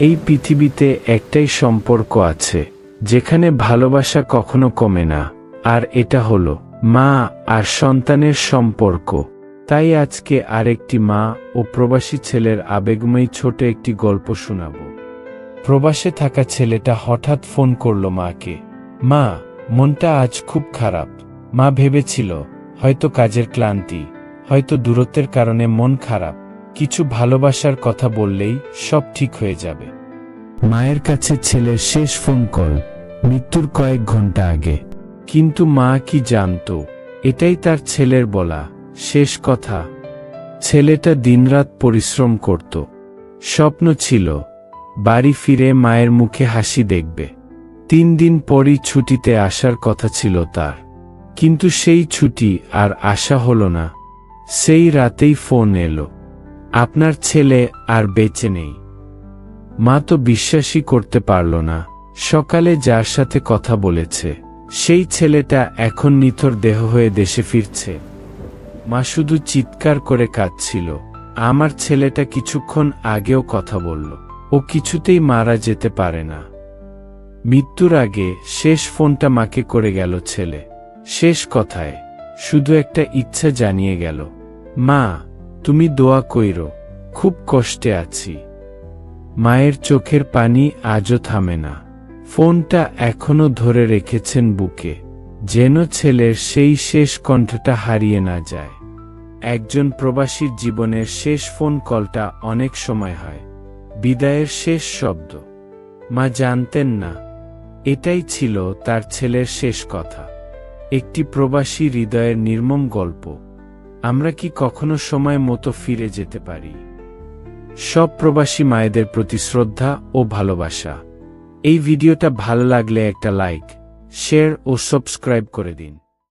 এই পৃথিবীতে একটাই সম্পর্ক আছে, যেখানে ভালোবাসা কখনো কমে না, আর এটা হলো মা আর সন্তানের সম্পর্ক। তাই আজকে আরেকটি মা ও প্রবাসী ছেলের আবেগময়ী ছোট একটি গল্প শোনাব। প্রবাসে থাকা ছেলেটা হঠাৎ ফোন করল মাকে। মা, মনটা আজ খুব খারাপ। মা ভেবেছিল, হয়তো কাজের ক্লান্তি, হয়তো দূরত্বের কারণে মন খারাপ। কিছু ভালোবাসার কথা বললেই সব ঠিক হয়ে যাবে। মায়ের কাছে ছেলের শেষ ফোন কল মৃত্যুর কয়েক ঘণ্টা আগে। কিন্তু মা কি জানত? এটাই তার ছেলের বলা। শেষ কথা। ছেলেটা দিনরাত পরিশ্রম করত। স্বপ্ন ছিল বাড়ি ফিরে মায়ের মুখে হাসি দেখবে। তিন দিন পরই ছুটিতে আসার কথা ছিল তার। কিন্তু সেই ছুটি আর আশা হলো না। সেই রাতেই ফোন এলো। আপনার ছেলে আর বেঁচে নেই। মা তো বিশ্বাসই করতে পারল না। সকালে যার সাথে কথা বলেছে, সেই ছেলেটা এখন নিথর দেহ হয়ে দেশে ফিরছে। মা শুধু চিৎকার করে কাঁদছিল। আমার ছেলেটা কিছুক্ষণ আগেও কথা বলল। ও কিছুতেই মারা যেতে পারে না। মৃত্যুর আগে শেষ ফোনটা মাকে করে গেল ছেলে। শেষ কথায়, শুধু একটা ইচ্ছা জানিয়ে গেল, মা তুমি দোয়া কইরো, খুব কষ্টে আছি। মায়ের চোখের পানি আজও থামে না। ফোনটা এখনও ধরে রেখেছেন বুকে, যেন ছেলের সেই শেষ কণ্ঠটা হারিয়ে না যায়। একজন প্রবাসীর জীবনের শেষ ফোন কলটা অনেক সময় হয়, বিদায়ের শেষ শব্দ। মা জানতেন না, এটাই ছিল তার ছেলের শেষ কথা। একটি প্রবাসী হৃদয়ের নির্মম গল্প। আমরা কি কখনো সময় মতো ফিরে যেতে পারি? সব প্রবাসী মায়েদের প্রতি শ্রদ্ধা ও ভালোবাসা। এই ভিডিওটা ভালো লাগলে একটা লাইক, শেয়ার ও সাবস্ক্রাইব করে দিন।